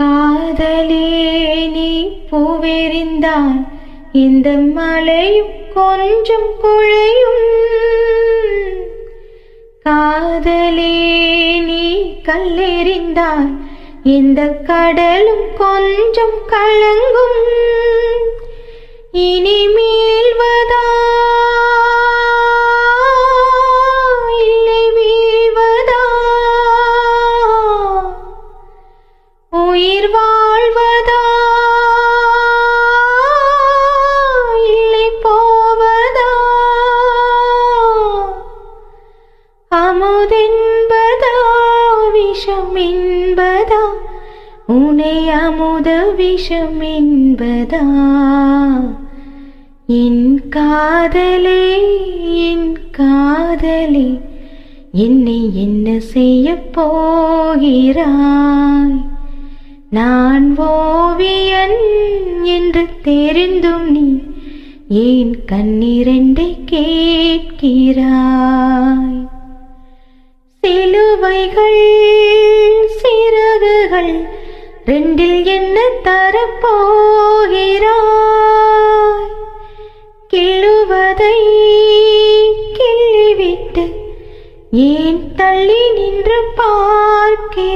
காதலே நீ பூவெறிந்தால் இந்த மலையும் கொஞ்சம் குழையும். காதலே நீ கல்லெறிந்தால் இந்த கடலும் கொஞ்சம் கலங்கும். இனிமே உயிர் வாழ்வதா இல்லை போவதா அமுதென்பதா? விஷம் என்பதா உனை அமுத விஷம் என்பதா என் காதலே என் காதலே என்னை என்ன செய்ய போகிறாய்? நான் ஓவியன் என்று தெரிந்தும் நீ ஏன் கண்ணிரண்டை கேட்கிறாய்? சிலுவைகள் சிறகுகள் ரெண்டில் என்ன தரப்போகிறாய்? கிள்ளுவதை கிள்ளிவிட்டு ஏன் தள்ளி நின்று பார்க்க